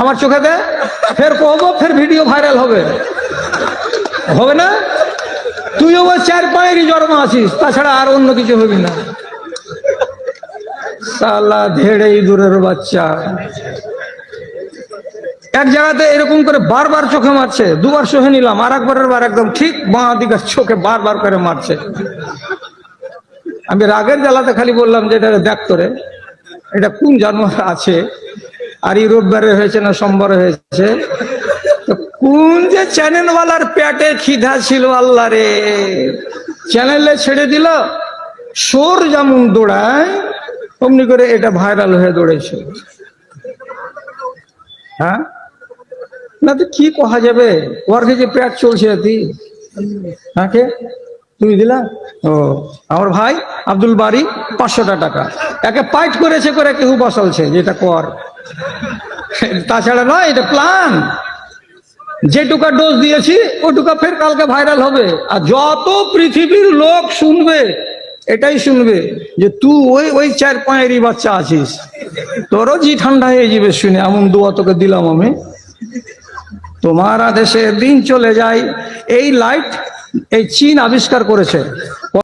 আমার চোখে দে, ফের কহবো, ফের ভিডিও ভাইরাল হবে। হবে না? তুই ওই চার পায়েরই জন্ম আছিস, তাছাড়া আর অন্য কিছু হবি না। সালা ধেড়ে ইঁদুরের বাচ্চা। এক জায়গাতে এরকম করে বারবার চোখে মারছে, দুবার সহে নিলাম, আর একবারের বার একদম ঠিক বাঁ দিকের চোখে বারবার করে মারছে। আমি রাগের জ্বালাতে খালি বললাম যে, এটা দেখ তোরে। এটা কোন জানোয়ার আছে? আর এই রোববারে হয়েছে না সোমবারে হয়েছে? তো কোন যে চ্যানেলওয়ালার পেটে খিদা ছিল আল্লাহ রে? চ্যানেলে ছেড়ে দিল, সোর যেমন দৌড়ায়, অমনি করে এটা ভাইরাল হয়ে দৌড়েছে। হ্যাঁ? না তো কি কহা যাবে? ওর যে পেট চলছে হ্যাঁ কে? তুমি দিলা? ও, আমার ভাই আব্দুল বাড়ি পাঁচশোটা টাকা। একে পাইট করেছে করে কেউ বসালছে, যেটা কর। তাছাড়া নয়, এটা প্ল্যান যেটুকা ডোজ দিয়েছি, ওটুকা ফের কালকে ভাইরাল হবে। আর যত পৃথিবীর লোক শুনবে, এটাই শুনবে যে তুই ওই ওই চার পাঁয়েরই বাচ্চা আছিস। তোরও জি ঠান্ডা হয়ে যাবে শুনে, এমন দোয়া তোকে দিলাম আমি। তোমার আদেশে দিন চলে যায়। এই লাইট এই চীন আবিষ্কার করেছে।